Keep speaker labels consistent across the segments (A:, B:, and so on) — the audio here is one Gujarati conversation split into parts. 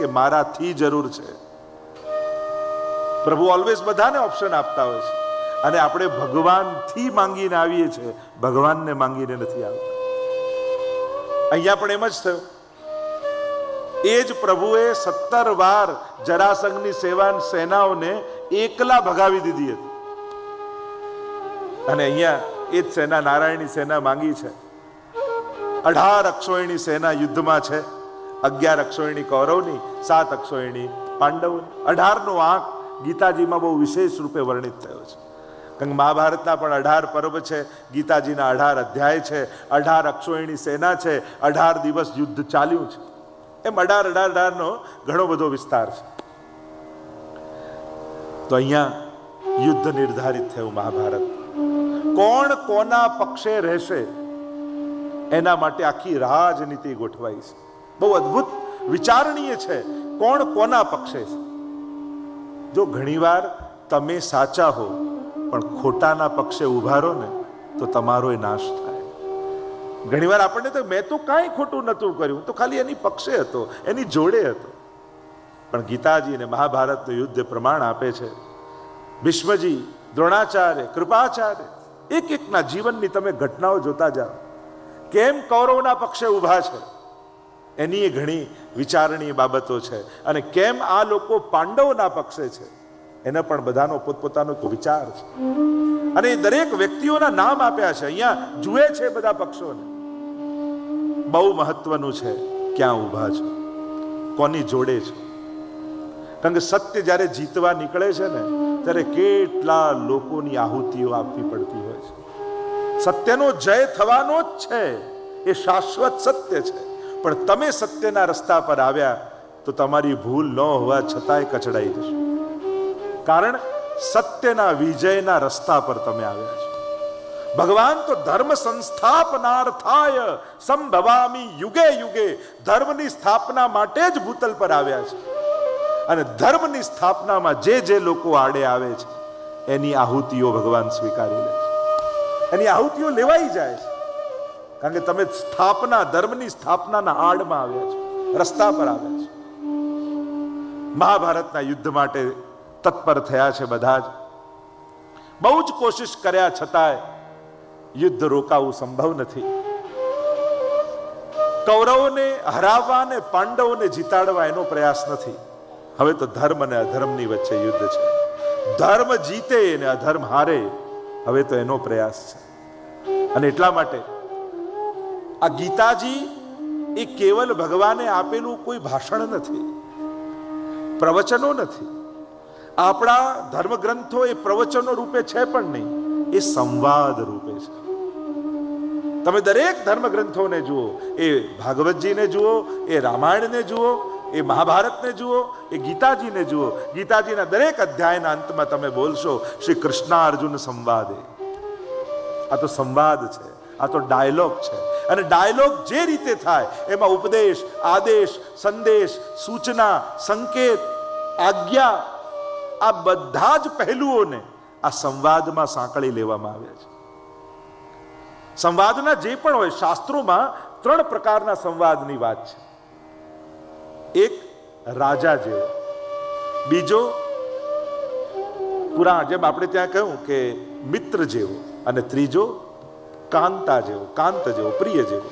A: કે મારાથી જરૂર છે. પ્રભુ ઓલવેઝ બધાને ઓપ્શન આપતા હોય છે. અને આપણે ભગવાનથી માંગીને આવીએ છીએ ભગવાનને માંગીને નથી આવતા. અહીંયા પણ એમ જ થયું. એ જ પ્રભુએ સત્તર વાર જરાસંઘની સેવા સેનાઓને એકલા ભગાવી દીધી હતી. અને અહીંયા એ જ સેના નારાયણની સેના માંગી છે. અઢાર અક્ષોયણી સેના યુદ્ધમાં છે. અગિયાર અક્ષોયણી કૌરવની, સાત અક્ષોયણી પાંડવની, અઢારનો આંક ગીતાજીમાં બહુ વિશેષ રૂપે વર્ણિત થયો છે. કારણ કે મહાભારતના પણ અઢાર પર્વ છે, ગીતાજીના અઢાર અધ્યાય છે, અઢાર અક્ષોયણી સેના છે, અઢાર દિવસ યુદ્ધ ચાલ્યું છે. એમ અઢાર અઢાર, અઢારનો ઘણો બધો વિસ્તાર છે. તો અહીંયા યુદ્ધ નિર્ધારિત થયું મહાભારત. કોણ કોના પક્ષે રહેશે? એના માટે આખી રાજનીતિ ગોઠવાઈ છે. બહુ અદ્ભુત, વિચારણીય છે. કોણ કોના પક્ષે? જો ઘણીવાર તમે સાચા હો, પણ ખોટાના પક્ષે ઊભા રહો ને, તો તમારો એ નાશ થાય. ઘણીવાર આપણને તો મેં તો કાંઈ ખોટું નહોતું કર્યું, તો ખાલી એની પક્ષે હતો, એની જોડે હતો. પણ ગીતાજી અને મહાભારતનું યુદ્ધ પ્રમાણ આપે છે. ભીષ્મજી દ્રોણાચાર્ય, કૃપાચાર્ય એક એકના જીવનની તમે ઘટનાઓ જોતા જાઓ. કેમ કૌરવના પક્ષે ઊભા છે? એની ઘણી વિચારણીય બાબતો છે. અને કેમ આ લોકો પાંડવોના પક્ષે છે? એનો પણ બધાનો પોતપોતાનો વિચાર છે. અને દરેક વ્યક્તિઓના નામ આપ્યા છે. અહીંયા જુએ છે બધા પક્ષોને. બહુ મહત્વનું છે ક્યાં ઊભા છે? કોની જોડે છે? કારણ કે સત્ય જ્યારે જીતવા નીકળે છે ને, ત્યારે કેટલા લોકોની આહુતિઓ આપવી પડતી હોય છે. સત્યનો જય થવાનો જ છે. એ શાશ્વત સત્ય છે. પણ તમે સત્યના રસ્તા પર આવ્યા તો તમારી ભૂલ ન હોવા છતાંય કચડાઈ જશે. કારણ સત્યના વિજયના રસ્તા પર તમે આવ્યા છો. ભગવાન તો ધર્મ સંસ્થાપનાર્થાય સંભવામી યુગે યુગે ધર્મની સ્થાપના માટે જ ભૂતલ પર આવ્યા છે. અને ધર્મની સ્થાપનામાં જે જે લોકો આડે આવે છે, એની આહુતિઓ ભગવાન સ્વીકારી લે છે. એની આહુતિઓ લેવાઈ જાય છે. કારણ કે તમે સ્થાપના, ધર્મની સ્થાપનાના આડમાં આવ્યા છો, રસ્તા પર આવ્યા છો. મહાભારતના યુદ્ધ માટે તત્પર થયા છે બધા જ. બહુ જ કોશિશ કર્યા છતાંય યુદ્ધ રોકાવું સંભવ નથી. કૌરવોને હરાવવા અને પાંડવોને જીતાડવા એનો પ્રયાસ નથી. હવે તો ધર્મ અને અધર્મની વચ્ચે યુદ્ધ છે. ધર્મ જીતે અને અધર્મ હારે, હવે તો એનો પ્રયાસ છે. અને એટલા માટે આ ગીતાજી એ કેવલ ભગવાને આપેલું કોઈ ભાષણ નથી, પ્રવચનો નથી. આપણા ધર્મગ્રંથો એ પ્રવચનો રૂપે છે પણ નહીં, એ સંવાદ રૂપે છે. તમે દરેક ધર્મગ્રંથોને જુઓ, એ ભાગવતજીને જુઓ, એ રામાયણને જુઓ, એ મહાભારતને જુઓ, એ ગીતાજીને જુઓ, ગીતાજીના દરેક અધ્યાયના અંતમાં તમે બોલશો, શ્રી કૃષ્ણ અર્જુન સંવાદે. આ તો સંવાદ છે, આ તો ડાયલોગ છે. અને ડાયલોગ જે રીતે થાય, એમાં ઉપદેશ, આદેશ, સંદેશ, સૂચના, સંકેત, આજ્ઞા, આ બધા જ પહેલુઓને આ સંવાદમાં સાંકળી લેવામાં આવ્યા છે. સંવાદના જે પણ હોય, શાસ્ત્રોમાં ત્રણ પ્રકારના સંવાદની વાત છે. એક, રાજા જેવો. બીજો, પુરાણ, જેમ આપણે ત્યાં કહ્યું કે મિત્ર જેવો. અને ત્રીજો કાંતા જેવો, કાંત જેવો, પ્રિય જેવો.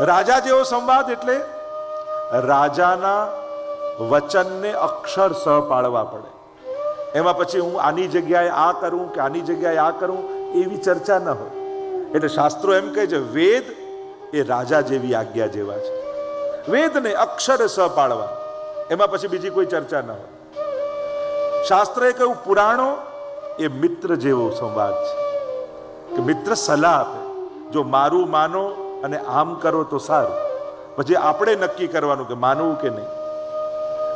A: રાજા જેવો સંવાદ એટલે રાજાના વચનને અક્ષરસહ પાળવા પડે. એમાં પછી હું આની જગ્યાએ આ કરું કે આની જગ્યાએ આ કરું એવી ચર્ચા ન હોય. એટલે શાસ્ત્રો એમ કહે છે, વેદ એ રાજા જેવી આજ્ઞા જેવા છે. વેદને અક્ષરસહ પાળવા. એમાં પછી બીજી કોઈ ચર્ચા ન હોય. શાસ્ત્રએ કહ્યું, પુરાણો એ મિત્ર જેવો સંવાદ છે. કે મિત્ર સલાહ આપે. જો મારું માનો અને આમ કરો તો સારું. પછી આપણે નક્કી કરવાનું કે માનવું કે નહીં.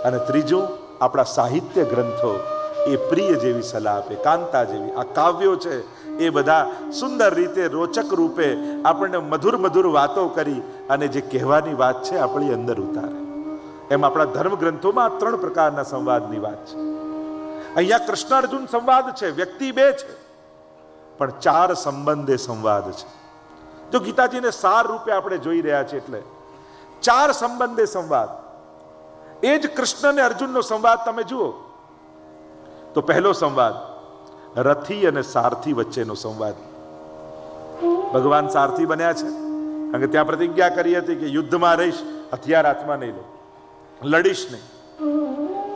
A: અને ત્રીજું, આપણા સાહિત્ય ગ્રંથો એ પ્રિય જેવી સલાહ આપે, કાંતા જેવી. આ કાવ્યો છે એ બધા સુંદર રીતે રોચક રૂપે આપણને મધુર મધુર વાતો કરી અને જે કહેવાની વાત છે આપણી અંદર ઉતારે. એમ આપણા ધર્મ ગ્રંથોમાં ત્રણ પ્રકારના સંવાદની વાત છે. અહીંયા કૃષ્ણ અર્જુન સંવાદ છે, વ્યક્તિ બે છે. પણ ચાર સંબંધે સંવાદ છે. જો ગીતાજીને સાર રૂપે આપણે જોઈ રહ્યા છીએ એટલે, ચાર સંબંધે સંવાદ. એ જ કૃષ્ણ અને અર્જુનનો સંવાદ તમે જુઓ. તો પહેલો સંવાદ, રથી અને સારથી વચ્ચેનો સંવાદ. ભગવાન સારથી બન્યા છે. કારણ કે ત્યાં પ્રતિજ્ઞા કરી હતી કે યુદ્ધમાં રહીશ, હથિયાર હાથમાં નહીં લો. લડીશ નહીં.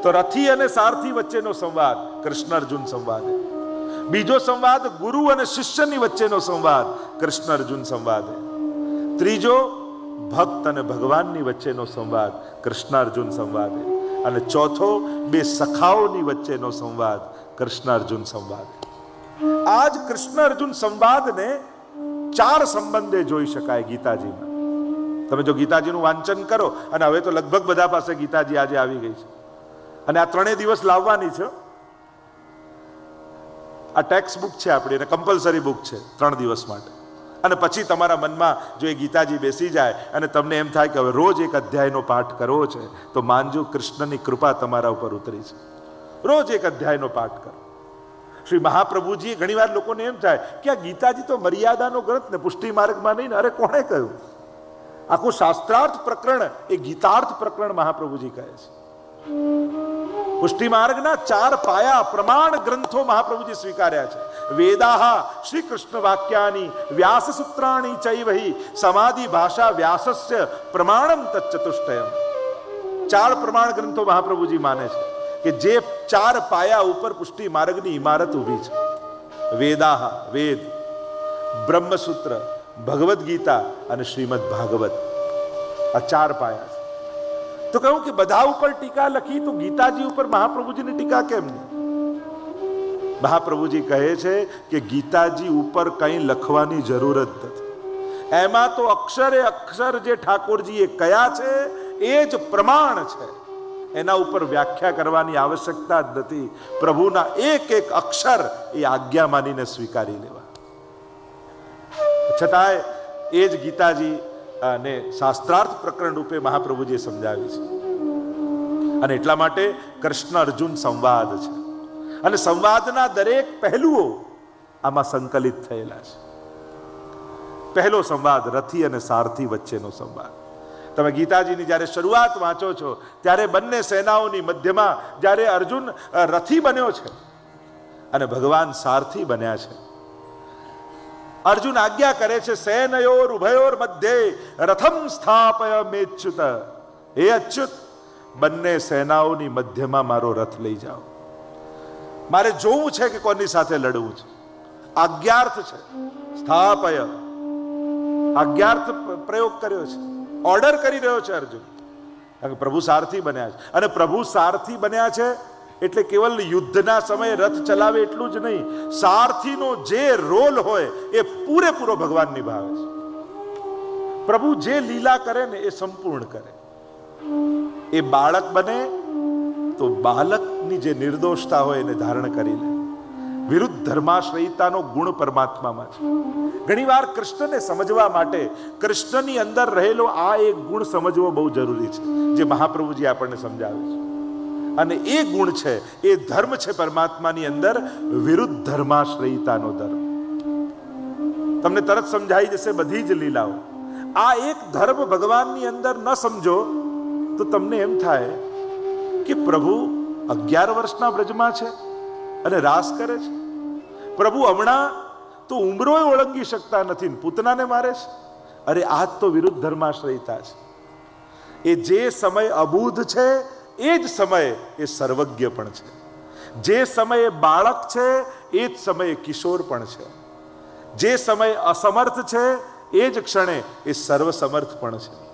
A: તો રથી અને સારથી વચ્ચેનો સંવાદ, કૃષ્ણ અર્જુન સંવાદ. બીજો સંવાદ ગુરુ અને શિષ્યની વચ્ચેનો સંવાદ, કૃષ્ણ અર્જુન સંવાદ ત્રીજો, ભક્ત અને ભગવાનની વચ્ચેનો સંવાદ, કૃષ્ણ અર્જુન સંવાદ અને ચોથો, બે સખાઓની વચ્ચેનો સંવાદ, કૃષ્ણ અર્જુન સંવાદ આજ કૃષ્ણ અર્જુન સંવાદને ચાર સંબંધે જોઈ શકાય ગીતાજીમાં. તમે જો ગીતાજીનું વાંચન કરો, અને હવે તો લગભગ બધા પાસે ગીતાજી આજે આવી ગઈ છે. અને આ ત્રણેય દિવસ લાવવાની છે. આ ટેક્સ્ટ બુક છે આપણી, અને કમ્પલસરી બુક છે ત્રણ દિવસ માટે. અને પછી તમારા મનમાં જો એ ગીતાજી બેસી જાય અને તમને એમ થાય કે હવે રોજ એક અધ્યાયનો પાઠ કરવો છે, તો માનજો કૃષ્ણની કૃપા તમારા ઉપર ઉતરી છે. રોજ એક અધ્યાયનો પાઠ કરો. શ્રી મહાપ્રભુજી ઘણીવાર લોકોને એમ થાય કે આ ગીતાજી તો મર્યાદાનો ગ્રંથ ને પુષ્ટિ માર્ગમાં નહીં ને, અરે કોણે કહ્યું? આખું શાસ્ત્રાર્થ પ્રકરણ એ ગીતાર્થ પ્રકરણ મહાપ્રભુજી કહે છે. પુષ્ટિ માર્ગના ચાર પાયા પ્રમાણ ગ્રંથો મહાપ્રભુજી સ્વીકાર્યા છે. વેદાહ શ્રી કૃષ્ણ વાક્યાની વ્યાસ સૂત્રાણી ચૈવહી, સમાધિ ભાષા વ્યાસસ્ય પ્રમાણમ તચ્ચતુષ્ટયમ. ચાર પ્રમાણ ગ્રંથો મહાપ્રભુજી માને છે કે જે ચાર પાયા ઉપર પુષ્ટિ માર્ગની ઇમારત ઊભી છે. વેદાહ, વેદ, બ્રહ્મસૂત્ર, ભગવદ્ ગીતા અને શ્રીમદ ભાગવત. આ ચાર પાયા છે. તો કહ્યું કે બધા ઉપર ટીકા લખી તો ગીતાજી ઉપર મહાપ્રભુજીની ટીકા કેમ મહાપ્રભુજી કહે છે કે ગીતાજી ઉપર કંઈ લખવાની જરૂર જ નથી. એમાં તો અક્ષરે અક્ષર જે ઠાકોરજીએ કયા છે એ જ પ્રમાણ છે. એના ઉપર વ્યાખ્યા કરવાની આવશ્યકતા જ નથી. પ્રભુના એક એક અક્ષર એ આજ્ઞા માનીને સ્વીકારી લેવા. છતાંય એ જ ગીતાજી અને શાસ્ત્રાર્થ પ્રકરણ રૂપે મહાપ્રભુજીએ સમજાવી છે. અને એટલા માટે કૃષ્ણ અર્જુન સંવાદ છે. અને સંવાદના દરેક પહેલુઓ આમાં સંકલિત થયેલા છે. પહેલો સંવાદ રથી અને સારથી વચ્ચેનો સંવાદ. તમે ગીતાજીની જ્યારે શરૂઆત વાંચો છો, ત્યારે બંને સેનાઓની મધ્યમાં જ્યારે અર્જુન રથી બન્યો છે અને ભગવાન સારથી બન્યા છે અર્જુન આજ્ઞા કરે છે, સેનયોર ઉભયોર મધ્યે રથમ સ્થાપય મેચ્યુત. હે અચ્યુત, બંને સેનાઓની મધ્યમાં મારો રથ લઈ જાઓ. મારે જોવું છે કે કોની સાથે લડવું છે. આજ્ઞાર્થ છે. સ્થાપય. આજ્ઞાર્થ પ્રયોગ કર્યો છે. ઓર્ડર કરી રહ્યો છે અર્જુન. પ્રભુ સારથી બન્યા છે. અને પ્રભુ સારથી બન્યા છે એટલે કેવલ યુદ્ધના સમયે રથ ચલાવે એટલું જ નહીં. સારથીનો જે રોલ હોય એ પૂરેપૂરો ભગવાન નિભાવે છે. પ્રભુ જે લીલા કરે ને એ સંપૂર્ણ કરે. એ બાળક બને તો બાળકની જે નિર્દોષતા હોય એને ધારણ કરી લે. વિરુદ્ધ ધર્માશ્રયિતાનો ગુણ પરમાત્મામાં છે. ઘણીવાર કૃષ્ણને સમજવા માટે કૃષ્ણની અંદર રહેલો આ એક ગુણ સમજવો બહુ જરૂરી છે, જે મહાપ્રભુજી આપણને સમજાવે છે. અને એ ગુણ છે, એ ધર્મ છે પરમાત્માની અંદર વિરુદ્ધ ધર્માશ્રયિતાનો ધર્મ. તમને તરત સમજાઈ જશે બધી જ લીલાઓ. આ એક ધર્મ ભગવાનની અંદર ન સમજો, તો તમને એમ થાય કે પ્રભુ અગિયાર વર્ષના વ્રજમાં છે અને રાસ કરે છે. પ્રભુ હમણાં તો ઉમરોય ઓળંગી શકતા નથી પૂતનાને મારે છે. અરે આ તો વિરુદ્ધ ધર્માશ્રયતા છે. એ જે સમય અબૂધ છે એ જ સમયે એ સર્વજ્ઞ પણ છે. જે સમયે બાળક છે, એ જ સમયે કિશોર પણ છે. જે સમયે અસમર્થ છે, એ જ ક્ષણે એ સર્વસમર્થ પણ છે.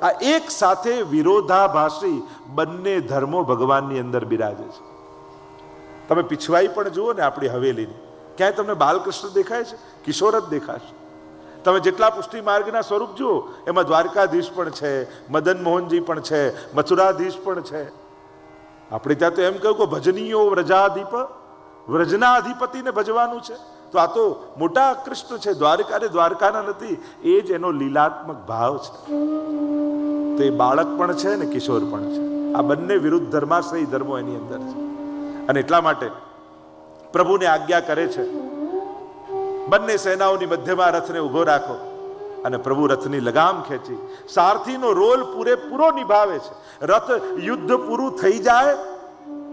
A: આ એક સાથે વિરોધાભાસી બંને ધર્મો ભગવાનની અંદર બિરાજે છે. તમે પીછવાઈ પણ જુઓ ને આપણી હવેલીની. ક્યાંય તમને બાલકૃષ્ણ દેખાય છે? કિશોર જ દેખાશે. તમે જેટલા પુષ્ટિ માર્ગના સ્વરૂપ જુઓ, એમાં દ્વારકાધીશ પણ છે, મદન મોહનજી પણ છે, મથુરાધીશ પણ છે. આપણે ત્યાં તો એમ કહ્યું કે ભજનીયો વ્રજાધિપ વ્રજના અધિપતિને ભજવાનું છે. તો આ તો મોટા કૃષ્ણ છે, દ્વારકા ને દ્વારકાના નથી, એ જ એનો લીલાત્મક ભાવ છે. તો એ બાળક પણ છે ને કિશોર પણ છે. આ બંને વિરુદ્ધ ધર્માશ્રય ધર્મો એની અંદર છે. અને એટલા માટે પ્રભુને આજ્ઞા કરે છે બંને સેનાઓની મધ્યમાં રથને ઊભો રાખો અને પ્રભુ રથની લગામ ખેંચી. સારથીનો રોલ પૂરેપૂરો નિભાવે છે. રથ યુદ્ધ પૂરું થઈ જાય,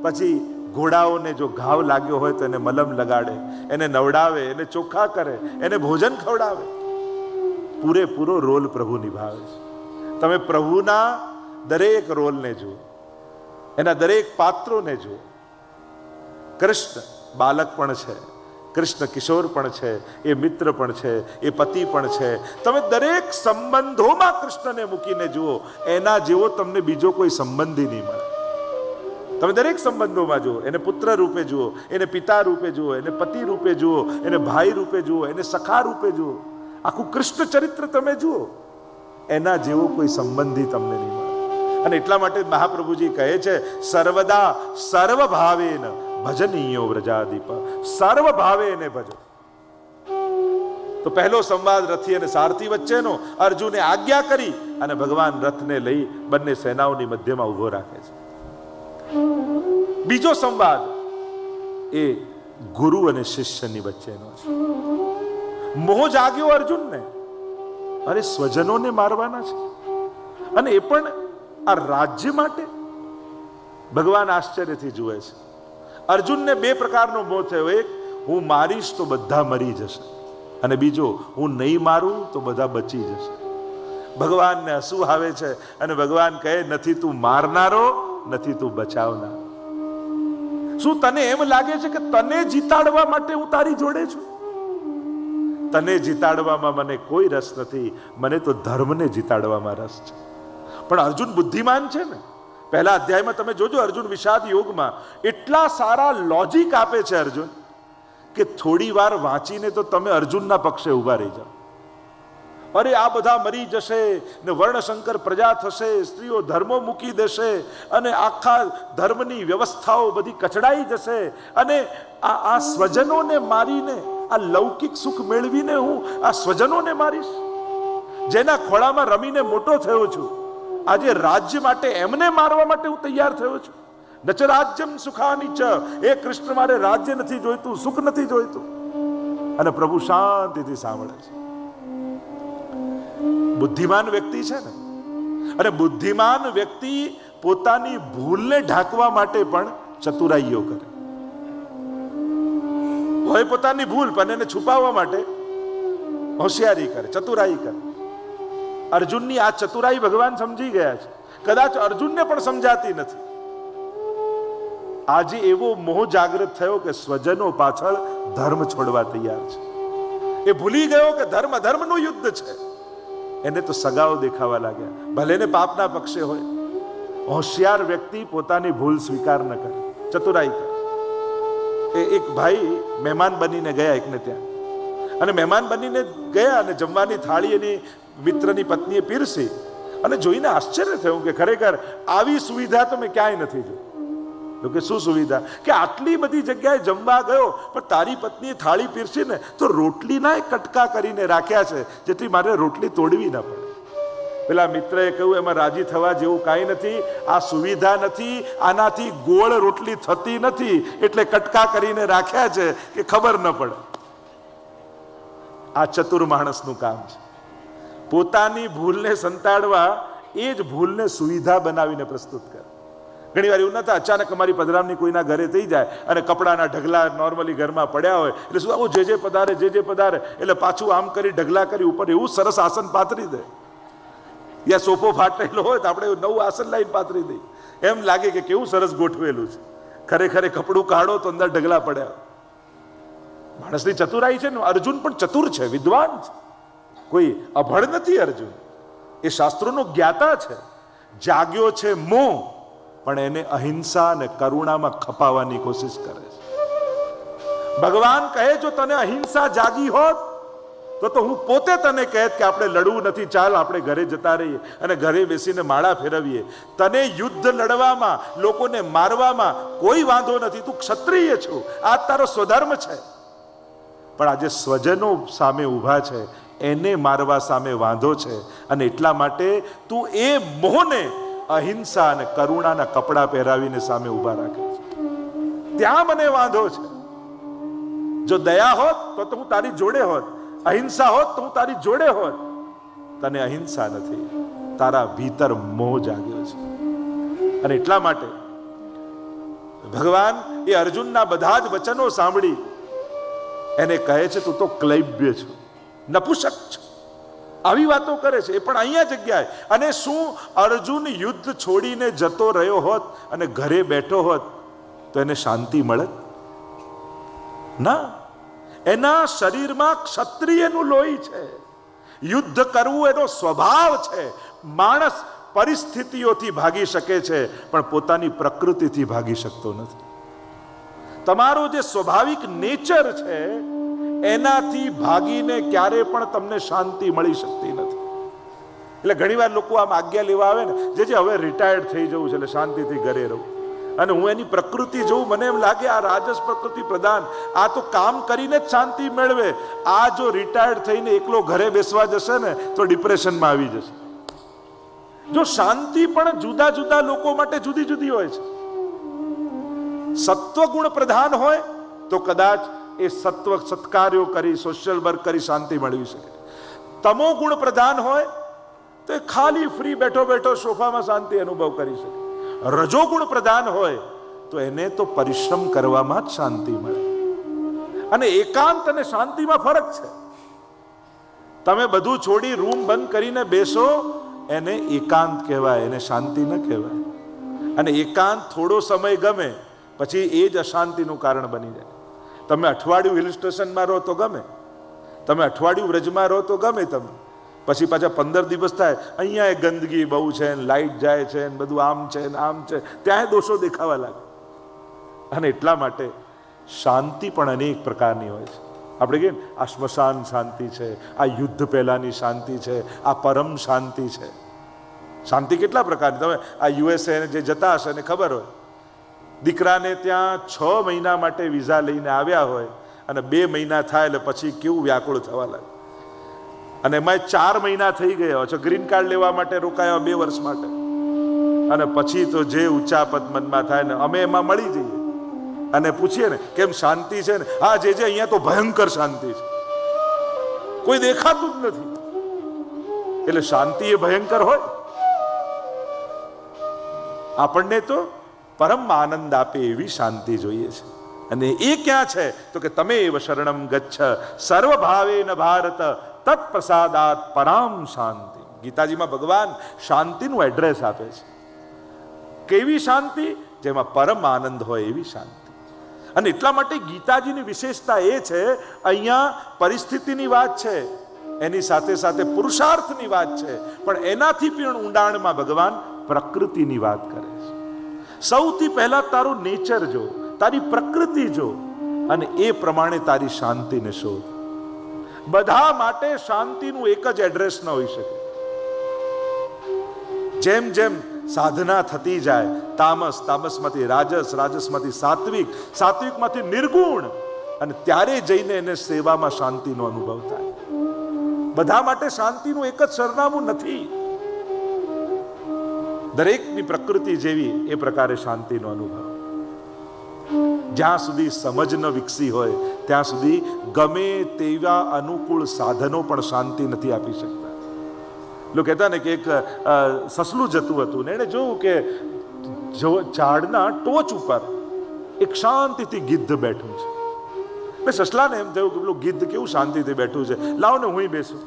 A: પછી ઘોડાઓને જો ઘાવ લાગ્યો હોય તો એને મલમ લગાડે, એને નવડાવે, એને ચોખ્ખા કરે, એને ભોજન ખવડાવે. પૂરેપૂરો રોલ પ્રભુ નિભાવે છે. તમે પ્રભુના દરેક રોલને જુઓ, એના દરેક પાત્રોને જુઓ. કૃષ્ણ બાલક પણ છે. કૃષ્ણ કિશોર પણ છે, એ મિત્ર પણ છે, એ પતિ પણ છે. તમે દરેક સંબંધોમાં કૃષ્ણને મૂકીને જુઓ, એના જેવો તમને બીજો કોઈ સંબંધી નહીં મળે. તમે દરેક સંબંધોમાં જુઓ, એને પુત્ર રૂપે જુઓ, એને પિતા રૂપે જુઓ, એને પતિ રૂપે જુઓ, એને ભાઈ રૂપે જુઓ, એને સખા રૂપે જુઓ. આખું કૃષ્ણ ચરિત્ર તમે જુઓ, એના જેવો કોઈ સંબંધી તમને નહીં મળે. અને એટલા માટે મહાપ્રભુજી કહે છે, સર્વદા સર્વ ભાવેન ભજનીયો વ્રજાદીપ. સર્વ ભાવે એને ભજો. તો પહેલો સંવાદ રથી અને સારથી વચ્ચેનો અર્જુને આજ્ઞા કરી અને ભગવાન રથને લઈ બંને સેનાઓની મધ્યમાં ઊભો રાખે છે. બીજો સંવાદ એ ગુરુ અને શિષ્યની વચ્ચેનો છે. મોહ જાગ્યો અર્જુનને. અરે સ્વજનોને મારવાના છે. અને એ પણ આ રાજ્ય માટે. ભગવાન આશ્ચર્યથી જુએ છે. અર્જુનને બે પ્રકારનો મોહ થયો. એક, હું મારીશ તો બધા મરી જશે. અને બીજો, હું નહીં મારું તો બધા બચી જશે. ભગવાનને હસુ આવે છે અને ભગવાન કહે, નથી તું મારનારો, નથી તું બચાવનાર. શું તને એમ લાગે છે કે તને જીતાડવા માટે હું તારી જોડે છું? તને જીતાડવામાં મને કોઈ રસ નથી. મને તો ધર્મને જીતાડવામાં રસ છે. પણ અર્જુન બુદ્ધિમાન છે ને? પહેલા અધ્યાયમાં તમે જોજો અર્જુન વિષાદ યોગમાં એટલા સારા લોજિક આપે છે અર્જુન કે થોડી વાર વાંચીને તો તમે અર્જુનના પક્ષે ઊભા રહી જાઓ. અરે આ બધા મરી જશે ને વર્ણશંકર પ્રજા થશે, સ્ત્રીઓ ધર્મો મૂકી દેશે અને આખા ધર્મની વ્યવસ્થાઓ બધી કચડાઈ જશે અને આ આ સ્વજનોને મારીને, આ લૌકિક સુખ મેળવીને હું આ સ્વજનોને મારીશ. જેના ખોળામાં રમીને મોટો થયો છું. આજે રાજ્ય માટે એમને મારવા માટે હું તૈયાર થયો છું. નચ રાજ્યમ સુખાની ચ. એ કૃષ્ણ મારે રાજ્ય નથી જોઈતું, સુખ નથી જોઈતું. અને પ્રભુ શાંતિથી સાંભળે છે. બુદ્ધિમાન વ્યક્તિ છે ને, અને બુદ્ધિમાન વ્યક્તિ પોતાની ભૂલને ઢાંકવા માટે પણ ચતુરાઈઓ કરે. હોય પોતાની ભૂલ પણ એને છુપાવવા માટે હોશિયારી કરે, ચતુરાઈ કરે. અર્જુનની આ ચતુરાઈ ભગવાન સમજી ગયા છે. કદાચ અર્જુનને પણ સમજાતી નથી. આજે એવો મોહ જાગૃત થયો કે સ્વજનો પાછળ ધર્મ છોડવા તૈયાર છે. એ ભૂલી ગયો કે ધર્મ ધર્મનું યુદ્ધ છે. એને તો સગાઓ દેખાવા લાગ્યા. ભલે ને પાપના પક્ષે હોય. હોશિયાર વ્યક્તિ પોતાની ભૂલ સ્વીકાર ન કરે. ચતુરાઈ કરે. એ એક ભાઈ મહેમાન બનીને ગયા એકને ત્યાં. અને મહેમાન બનીને ગયા અને જમવાની થાળી એની મિત્રની પત્નીએ પીરસી અને જોઈને આશ્ચર્ય થયું કે ખરેખર આવી સુવિધા તો મેં ક્યાંય નથી જોઈ. તો કે શું સુવિધા? કે આટલી બધી જગ્યાએ જમવા ગયો, પણ તારી પત્નીએ થાળી પીરસી ને તો રોટલીના કટકા કરીને રાખ્યા છે, જેથી મારે રોટલી તોડવી ન પડે. પેલા મિત્રએ કહ્યું, એમાં રાજી થવા જેવું કાંઈ નથી, આ સુવિધા નથી, આનાથી ગોળ રોટલી થતી નથી, એટલે કટકા કરીને રાખ્યા છે, કે ખબર ન પડે. આ ચતુર માણસનું કામ છે. પોતાની ભૂલને સંતાડવા એ જ ભૂલને સુવિધા બનાવીને પ્રસ્તુત કરે. ઘણી વાર એવું ન અચાનક અમારી પધરામની કોઈના ઘરે થઈ જાય અને કપડાના ઢગલા નોર્મલી ઘરમાં પડ્યા હોય, એટલે શું આવું જે જે પધારે, જે જે પધારે, એટલે પાછું આમ કરી, ઢગલા કરી ઉપર એવું સરસ આસન પાથરી દે. યા સોફો ફાટેલો હોય તો આપણે નવું આસન લાઈન પાથરી દઈએ. એમ લાગે કે કેવું સરસ ગોઠવેલું છે. ખરેખર કપડું કાઢો તો અંદર ઢગલા પડ્યા. માણસની ચતુરાઈ છે ને, અર્જુન પણ ચતુર છે, વિદ્વાન છે. કોઈ અભળ નથી અર્જુન. એ શાસ્ત્રોનો જ્ઞાતા છે. જાગ્યો છે મોહ, પણ એને અહિંસા અને કરુણામાં ખપાવવાની કોશિશ કરે છે. ભગવાન કહે, જો તને અહિંસા જાગી હોત, તો તો હું પોતે તને કહેત કે આપણે લડવું નથી, ચાલ આપણે ઘરે જતા રહીએ અને ઘરે બેસીને માળા ફેરવીએ. તને યુદ્ધ લડવામાં, લોકોને મારવામાં કોઈ વાંધો નથી, તું ક્ષત્રિય છું. આ તારો સ્વધર્મ છે. પણ આજે સ્વજનો સામે ઊભા છે. એને મારવા સામે વાંધો છે અને એટલા માટે તું એ મોહને અહિંસા અને કરુણાના કપડાં પહેરાવીને સામે ઊભા રાખે છે. ત્યાં મને વાંધો છે. જો દયા હોત તો હું તારી જોડે હોત. અહિંસા હોત તો હું તારી જોડે હોત. તને અહિંસા નથી. તારા ભીતર મોહ જાગ્યો છે. અને એટલા માટે ભગવાન એ અર્જુનના બધા જ વચનો સાંભળી. એને કહે છે, તું તો ક્લૈબ્ય છો. નપુસક છો. આવી વાતો કરે છે. એ પણ અહીંયા જગ્યાએ. અને શું અર્જુન યુદ્ધ છોડીને જતો રહ્યો હોત અને ઘરે બેઠો હોત, તો એને શાંતિ મળે? ના. એના શરીરમાં ક્ષત્રિયનું લોહી છે. યુદ્ધ કરવું એનો સ્વભાવ છે. માણસ પરિસ્થિતિઓથી ભાગી શકે છે, પણ પોતાની પ્રકૃતિથી ભાગી શકતો નથી. તમારો જે સ્વાભાવિક નેચર છે એનાથી ભાગીને ક્યારે પણ તમને શાંતિ મળી શકતી નથી. એટલે ઘણીવાર લોકો આમ આજ્ઞા લેવા આવે ને, જે જે હવે રિટાયર્ડ થઈ જવું છે એટલે શાંતિથી ઘરે રહું. અને હું એની પ્રકૃતિ જોઉં, મને એમ લાગે આ રાજસ પ્રકૃતિ પ્રધાન, આ તો કામ કરીને જ શાંતિ મેળવે. આ જો રિટાયર્ડ થઈને એકલો ઘરે બેસવા જશે ને, તો ડિપ્રેશનમાં આવી જશે. જો શાંતિ પણ જુદા જુદા લોકો માટે જુદી જુદી હોય છે. સત્વગુણ પ્રધાન હોય, તો કદાચ એ સત્વ સત્કાર્યો કરી સોશિયલ વર્ક કરી, શાંતિ મેળવી શકે. તમો ગુણ પ્રધાન હોય તો એ ખાલી ફ્રી બેઠો બેઠો સોફામાં શાંતિ અનુભવ કરી શકે. રજો ગુણ પ્રધાન હોય તો એને તો પરિશ્રમ કરવામાં જ શાંતિ મળે. અને એકાંત અને શાંતિમાં ફરક છે. તમે બધું છોડી રૂમ બંધ કરીને બેસો, એને એકાંત કહેવાય, એને શાંતિ ન કહેવાય. અને એકાંત થોડો સમય ગમે, પછી એ જ અશાંતિનું કારણ બની જાય. તમે અઠવાડિયું હિલ સ્ટેશનમાં રહો તો ગમે. તમે અઠવાડિયું વ્રજમાં રહો તો ગમે તમે પછી પાછા પંદર દિવસ થાય, અહીંયા ગંદકી બહુ છે, ને લાઇટ જાય છે, ને બધું આમ છે, ને આમ છે ત્યાં દોષો દેખાવા લાગે. અને એટલા માટે શાંતિ પણ અનેક પ્રકારની હોય છે. આપણે કહીએ ને, આ સ્મશાન શાંતિ છે, આ યુદ્ધ પહેલાંની શાંતિ છે, આ પરમ શાંતિ છે. શાંતિ કેટલા પ્રકારની? તમે આ યુએસએ જે જતા હશે ને ખબર હોય. દીકરાને ત્યાં છ મહિના માટે વિઝા લઈને આવ્યા હોય અને બે મહિના થાય એટલે પછી કેવું વ્યાકુળ થવા લાગે. અને એમાં ચાર મહિના થઈ ગયા છે ગ્રીન કાર્ડ લેવા માટે રોકાયા બે વર્ષ માટે. અને પછી તો જે ઊંચા પદ મનમાં થાય ને અમે એમાં મળી જઈએ. અને પૂછીએ ને, કેમ શાંતિ છે ને? હા, જે જે, અહીંયા તો ભયંકર શાંતિ છે. કોઈ દેખાતું જ નથી. એટલે શાંતિ એ ભયંકર હોય. આપણને તો પરમ આનંદ આપે એવી શાંતિ જોઈએ છે. અને એ ક્યાં છે? તો કે તમે એવ શરણમ ગચ્છ સર્વ ભાવે ન ભારત, તત્પ્રસાદાત પરામ શાંતિ. ગીતાજીમાં ભગવાન શાંતિનું એડ્રેસ આપે છે. કેવી શાંતિ? જેમાં પરમ આનંદ હોય એવી શાંતિ. અને એટલા માટે ગીતાજીની વિશેષતા એ છે, અહીંયા પરિસ્થિતિની વાત છે, એની સાથે સાથે પુરુષાર્થની વાત છે, પણ એનાથી પણ ઊંડાણમાં ભગવાન પ્રકૃતિની વાત કરે સૌથી પહેલા તારું નેચર જો, તારી પ્રકૃતિ જો, અને એ પ્રમાણે તારી શાંતિને શોધ. બધા માટે શાંતિનું એક જ એડ્રેસ ન હોઈ શકે. જેમ જેમ સાધના થતી જાય, તામસ, તામસમાંથી રાજસ, રાજસમાંથી સાત્વિક, સાત્વિકમાંથી નિર્ગુણ, અને ત્યારે જઈને એને સેવામાં શાંતિનો અનુભવ થાય. બધા માટે શાંતિનું એક જ સરનામું નથી. દરેકની પ્રકૃતિ જેવી એ પ્રકારે શાંતિનો અનુભવ. જ્યાં સુધી સમજ ન વિકસી હોય, ત્યાં સુધી ગમે તેવા અનુકૂળ સાધનો પણ શાંતિ નથી આપી શકતા. લોકો કહેતા ને કે એક સસલું જતું હતું ને એણે જોયું કે ઝાડના ટોચ ઉપર એક શાંતિથી ગિદ્ધ બેઠું છે. મેં સસલાને એમ થયું કે પેલું ગિદ્ધ કેવું શાંતિથી બેઠું છે? લાવ ને હું બેસું.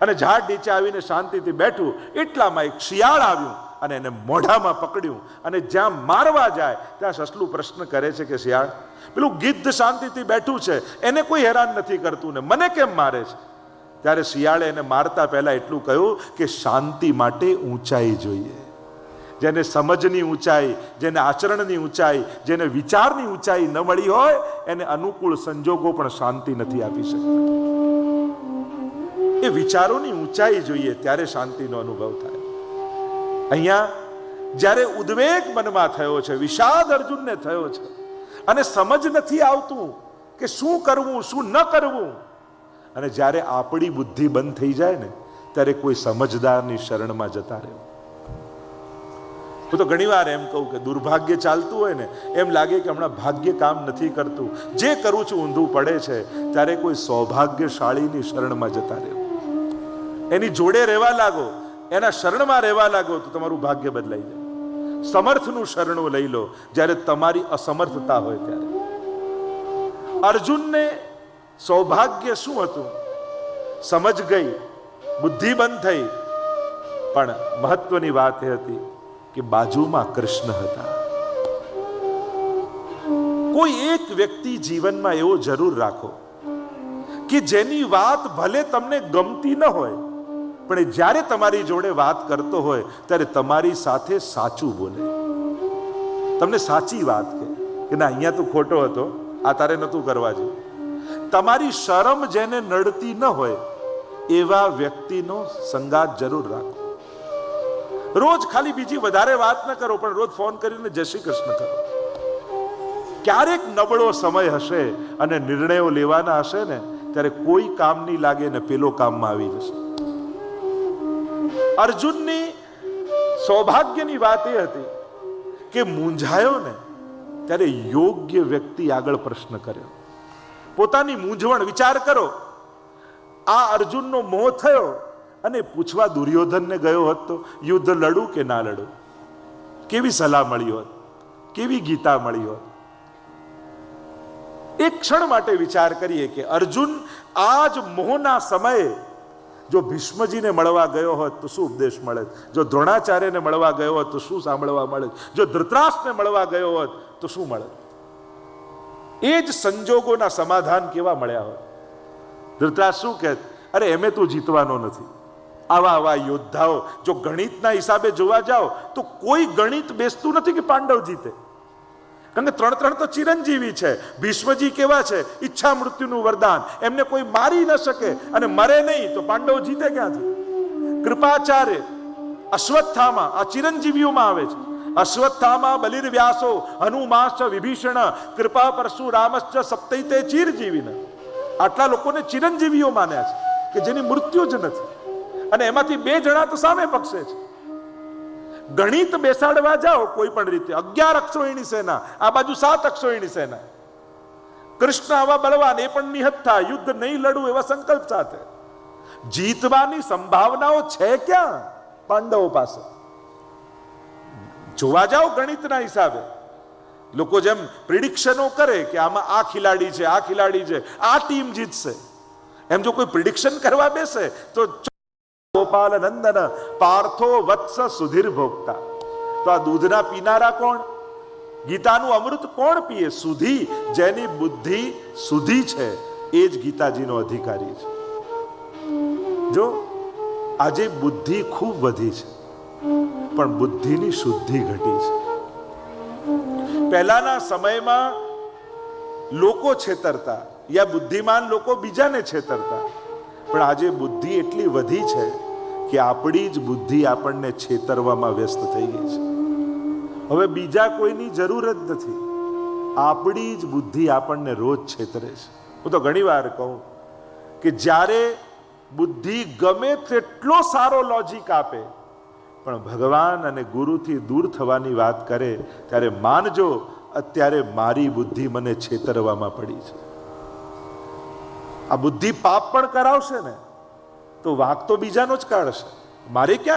A: અને ઝાડ નીચે આવીને શાંતિથી બેઠું, એટલામાં એક શિયાળ આવ્યું. અને એને મોઢામાં પકડ્યું અને જ્યાં મારવા જાય, ત્યાં સસલું પ્રશ્ન કરે છે કે, શિયાળ, પેલું ગિદ્ધ શાંતિથી બેઠું છે, એને કોઈ હેરાન નથી કરતું ને મને કેમ મારે છે? ત્યારે શિયાળે એને મારતા પહેલા એટલું કહ્યું કે, શાંતિ માટે ઊંચાઈ જોઈએ. જેને સમજની ઊંચાઈ, જેને આચરણની ઊંચાઈ, જેને વિચારની ઊંચાઈ ન મળી હોય, એને અનુકૂળ સંજોગો પણ શાંતિ નથી આપી શકતા. એ વિચારોની ઊંચાઈ જોઈએ, ત્યારે શાંતિનો અનુભવ થાય. અહીંયા જ્યારે ઉદ્વેગ મનમાં થયો છે, વિષાદ અર્જુનને થયો છે, અને સમજ નથી આવતું કે શું કરવું, શું ન કરવું, અને જ્યારે આપણી બુદ્ધિ બંધ થઈ જાય ને, ત્યારે કોઈ સમજદારની શરણમાં જતા રહેવું હું તો ઘણીવાર એમ કહું કે દુર્ભાગ્ય ચાલતું હોય ને, એમ લાગે કે હમણાં ભાગ્ય કામ નથી કરતું. જે કરું છું, ઊંધું પડે છે, ત્યારે કોઈ સૌભાગ્યશાળીની શરણમાં જતા રહેવું એની જોડે રહેવા લાગો એના શરણમાં રહેવા લાગો તો તમારું ભાગ્ય બદલાઈ જાય. સમર્થનું શરણો લઈ લો, જ્યારે તમારી અસમર્થતા હોય ત્યારે. અર્જુનને સૌભાગ્ય શું હતું? સમજ ગઈ બુદ્ધિ થઈ. પણ મહત્વની વાત એ હતી કે બાજુમાં કૃષ્ણ હતા. કોઈ એક વ્યક્તિ જીવનમાં એવો જરૂર રાખો કે જેની વાત ભલે તમને ગમતી ન હોય પણ એ જ્યારે તમારી જોડે વાત કરતો હોય, ત્યારે તમારી સાથે સાચું બોલે. તમને સાચી વાત કહે કે ના, અહીંયા તું ખોટો હતો, આ તારે નતું કરવા જોઈએ તમારી શરમ જેને નડતી ન હોય, એવા વ્યક્તિનો સંગાત જરૂર રાખો. રોજ ખાલી બીજી વધારે વાત ન કરો, પણ રોજ ફોન કરીને જય શ્રી કૃષ્ણ કરો. ક્યારેક નબળો સમય હશે અને નિર્ણયો લેવાના હશે ને, ત્યારે કોઈ કામ નહીં લાગે ને પેલો કામમાં આવી જશે. અર્જુનની સૌભાગ્યની વાત એ હતી કે મૂંઝાયો ને ત્યારે યોગ્ય વ્યક્તિ આગળ પ્રશ્ન કર્યો. પોતાની મૂંઝવણ વિચાર કરો. આ અર્જુનનો મોહ થયો અને પૂછવા દુર્યોધનને ગયો હોત, યુદ્ધ લડું કે ના લડું? કેવી સલાહ મળી હોત? કેવી ગીતા મળી હોત? એક ક્ષણ માટે વિચાર કરીએ કે અર્જુન આ જ મોહના સમયે જો ભીષ્મજીને મળવા ગયો હોત તો શું ઉપદેશ મળે? જો દ્રોણાચાર્યને મળવા ગયો હોત તો શું સાંભળવા મળે? જો ધૃતરાષ્ટ્રને મળવા ગયો હોત તો શું મળે? એ જ સંજોગોના સમાધાન કેવા મળ્યા હોત? ધૃતરાષ્ટ્ર શું કહે? અરે, એમે તું જીતવાનો નથી. આવા આવા યોદ્ધાઓ, જો ગણિતના હિસાબે જોવા જાઓ, તો કોઈ ગણિત બેસતું નથી કે પાંડવ જીતે. કારણ કે ત્રણ ત્રણ તો ચિરંજીવી છે. ભીષ્મજી કેવા છે? ઈચ્છા મૃત્યુનું વરદાન. એમને કોઈ મારી ન શકે અને મરે નહીં તો પાંડવ જીતે ક્યાંથી? કૃપાચાર્ય, અશ્વત્થામાં, આ ચિરંજીવીઓમાં આવે છે. અશ્વત્થામાં બલિર વ્યાસો હનુમાશ વિભીષણ, કૃપા પરશુરામશ્ચ સપ્તૈતે, ચિરજીવીન. આટલા લોકોને ચિરંજીવીઓ માન્યા છે કે જેની મૃત્યુ જ નથી. અને એમાંથી બે જણા તો સામે પક્ષે છે. ગણિત બેસાડવા જાઓ કોઈ પણ રીતે. અગિયાર અક્ષોહિણી સેના, આ બાજુ સાત અક્ષોહિણી સેના. કૃષ્ણ આવા બળવાન, એ પણ નિહત્થા યુદ્ધ નહીં લડવું એવા સંકલ્પ સાથે. જીતવાની સંભાવનાઓ છે ક્યાં? પાંડવો પાસે. જોવા જાઓ ગણિતના હિસાબે. લોકો જેમ પ્રિડિક્શનો કરે કે આમાં આ ખિલાડી છે, આ ખિલાડી છે, આ ટીમ જીતશે. એમ જો કોઈ પ્રિડિક્શન કરવા બેસે, તો ગોપાલ નંદન પાર્થો વત્સ સુધીર ભોગતા તો આ દૂધના પીનારા કોણ? ગીતાનું અમૃત કોણ પીએ? સુધી, જેની બુદ્ધિ સુધી છે. એ જ ગીતાજીનો અધિકારી છે. જો, આજે બુદ્ધિ ખૂબ વધી છે, પણ બુદ્ધિની શુદ્ધિ ઘટી છે. પહેલાના સમયમાં લોકો છેતરતા, યા બુદ્ધિમાન લોકો બીજાને છેતરતા, પણ આજે બુદ્ધિ એટલી વધી છે કે આપણી જ બુદ્ધિ આપણને છેતરવામાં વ્યસ્ત થઈ ગઈ છે. હવે બીજા કોઈની જરૂર જ નથી. આપણી જ બુદ્ધિ આપણને રોજ છેતરે છે. હું તો ઘણી વાર કહું કે જ્યારે બુદ્ધિ ગમે તેટલો સારો લોજિક આપે, પણ ભગવાન અને ગુરુથી દૂર થવાની વાત કરે, ત્યારે માનજો અત્યારે મારી બુદ્ધિ મને છેતરવામાં પડી છે. આ બુદ્ધિ પાપ પણ કરાવશે ને? તો વાંક તો બીજાનો જ કાઢશે મારે ક્યાં